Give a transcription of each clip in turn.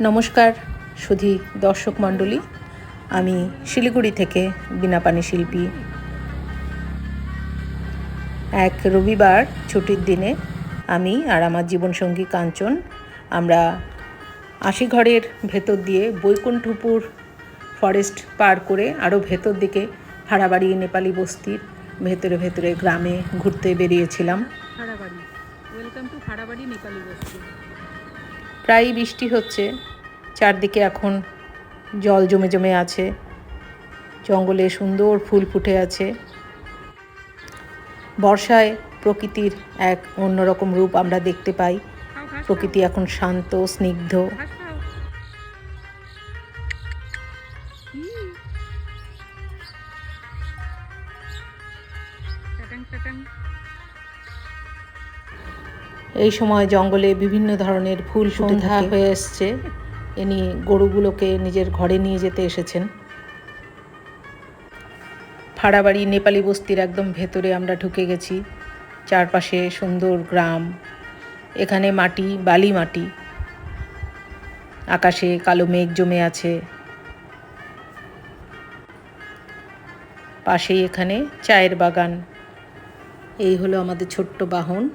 নমস্কার, সুধী দর্শক মণ্ডলী। আমি শিলিগুড়ি থেকে বিনাপানি শিল্পী। এক রবিবার ছুটির দিনে আমি আর আমার জীবনসঙ্গী কাঞ্চন আমরা আশিঘরের ভেতর দিয়ে বৈকুণ্ঠপুর ফরেস্ট পার করে আরও ভেতর দিকে হাড়াবাড়ি নেপালি বস্তির ভেতরে ভেতরে গ্রামে ঘুরতে বেরিয়েছিলাম। হাড়াবাড়ি ওয়েলকাম টু হাড়াবাড়ি নেপালি বস্তি। প্রায়ই বৃষ্টি হচ্ছে। চারদিকে এখন জল জমে জমে আছে। জঙ্গলে সুন্দর ফুল ফুটে আছে। বর্ষায় প্রকৃতির এক অন্যরকম রূপ আমরা দেখতে পাই। প্রকৃতি এখন শান্ত, স্নিগ্ধ। টাটাং টাটাং। এই সময় জঙ্গলে বিভিন্ন ধরনের ফুল সন্ধ্যা হয়ে এসছে। ইনি গরুগুলোকে নিজের ঘরে নিয়ে যেতে এসেছেন। ফাড়াবাড়ি নেপালি বস্তির একদম ভেতরে আমরা ঢুকে গেছি। চারপাশে সুন্দর গ্রাম এখানে মাটি বালি মাটি। আকাশে কালো মেঘ জমে আছে। পাশেই এখানে চায়ের বাগান। এই হলো আমাদের ছোট্ট বাহন।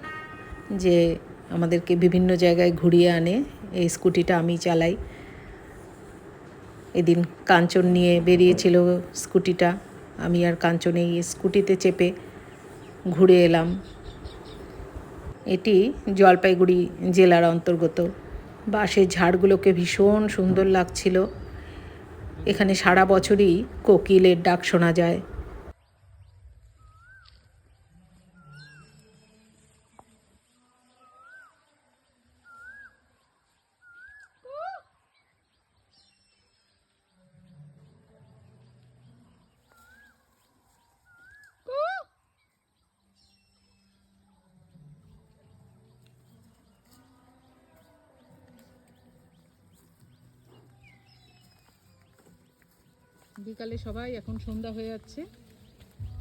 যে আমাদেরকে বিভিন্ন জায়গায় ঘুরিয়ে আনে। এই স্কুটিটা আমি চালাই। এদিন কাঞ্চন নিয়ে বেরিয়েছিল স্কুটিটা। আমি আর কাঞ্চন এই স্কুটিতে চেপে ঘুরে এলাম। এটি জলপাইগুড়ি জেলার অন্তর্গত। বাঁশের ঝাড়গুলোকে ভীষণ সুন্দর লাগছিল। এখানে সারা বছরই কোকিলের ডাক শোনা যায়। বিকালে সবাই, এখন সন্ধ্যা হয়ে যাচ্ছে।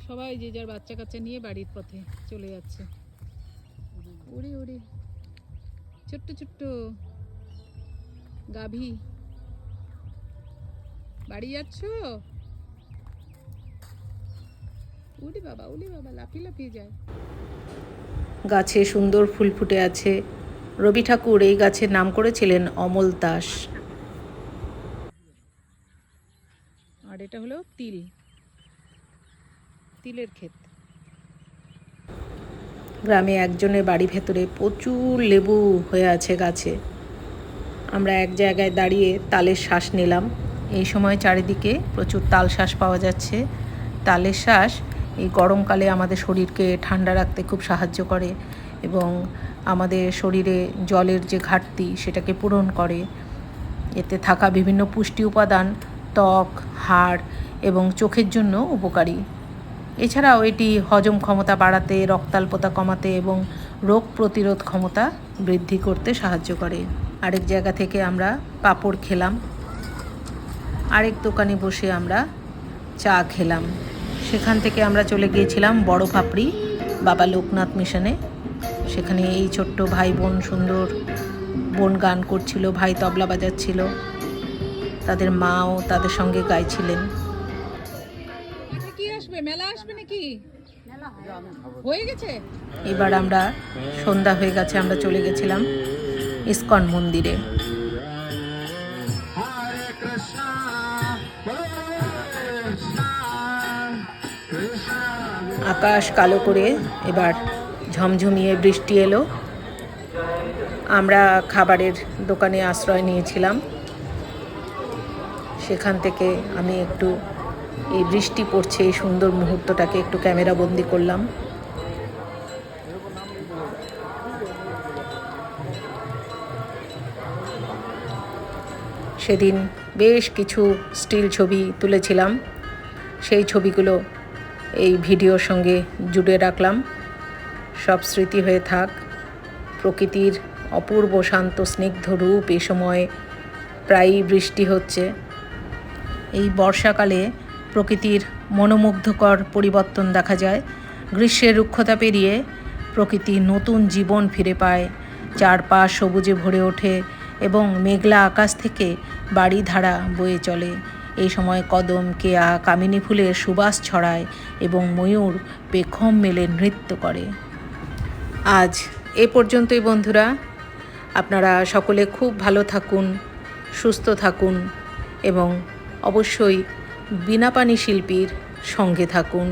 সবাই যে যার বাচ্চা কাচ্চা নিয়ে বাড়ির পথে চলে যাচ্ছে। উড়ি উড়ি। ছোট্ট ছোট্ট গাভী। বাড়ি যাচ্ছ? উড়ি বাবা উড়ি বাবা, লাফিয়ে লাফিয়ে যায়। গাছে সুন্দর ফুল ফুটে আছে। রবি ঠাকুর এই গাছের নাম করেছিলেন অমল দাস। আর এটা হলো তিল। তিলের ক্ষেত। গ্রামে একজনের বাড়ি ভেতরে প্রচুর লেবু হয়ে আছে গাছে। আমরা এক জায়গায় দাঁড়িয়ে তালের শ্বাস নিলাম। এই সময় চারিদিকে প্রচুর তাল শ্বাস পাওয়া যাচ্ছে। তালের শ্বাস এই গরমকালে আমাদের শরীরকে ঠান্ডা রাখতে খুব সাহায্য করে এবং আমাদের শরীরে জলের যে ঘাটতি সেটাকে পূরণ করে। এতে থাকা বিভিন্ন পুষ্টি উপাদান ত্বক, হাড় এবং চোখের জন্য উপকারী। এছাড়াও এটি হজম ক্ষমতা বাড়াতে, রক্তাল্পতা কমাতে এবং রোগ প্রতিরোধ ক্ষমতা বৃদ্ধি করতে সাহায্য করে। আরেক জায়গা থেকে আমরা পাঁপড় খেলাম। আরেক দোকানে বসে আমরা চা খেলাম। সেখান থেকে আমরা চলে গিয়েছিলাম বড় পাপড়ি বাবা লোকনাথ মিশনে। সেখানে এই ছোট্ট ভাই বোন সুন্দর বোন গান করছিল, ভাই তবলা বাজাচ্ছিল। তাদের মাও তাদের সঙ্গে গাইছিলেন। আসবে? মেলা আসবে গেছে? এবার আমরা সন্ধ্যা হয়ে গেছে আমরা চলে গেছিলাম ইস্কন মন্দিরে। আকাশ কালো করে এবার ঝমঝমিয়ে বৃষ্টি এলো। আমরা খাবারের দোকানে আশ্রয় নিয়েছিলাম। সেখান থেকে আমি একটু এই বৃষ্টি পড়ছে, এই সুন্দর মুহূর্তটাকে একটু ক্যামেরা বন্দি করলাম। সেদিন বেশ কিছু স্টিল ছবি তুলেছিলাম। সেই ছবিগুলো এই ভিডিওর সঙ্গে জুড়ে রাখলাম। সব স্মৃতি হয়ে থাক। প্রকৃতির অপূর্ব শান্ত স্নিগ্ধ রূপ এ সময় প্রায়ই বৃষ্টি হচ্ছে। এই বর্ষাকালে প্রকৃতির মনোমুগ্ধকর পরিবর্তন দেখা যায়। গ্রীষ্মের রুক্ষতা পেরিয়ে প্রকৃতি নতুন জীবন ফিরে পায়। চারপাশ সবুজে ভরে ওঠে এবং মেঘলা আকাশ থেকে বাড়ি ধারা বয়ে চলে। এই সময় কদম, কেয়া, কামিনী ফুলের সুবাস ছড়ায় এবং ময়ূর পেখম মেলে নৃত্য করে। আজ এ পর্যন্তই বন্ধুরা। আপনারা সকলে খুব ভালো থাকুন, সুস্থ থাকুন এবং অবশ্যই বিনা পানি শিল্পীর সঙ্গে থাকুন।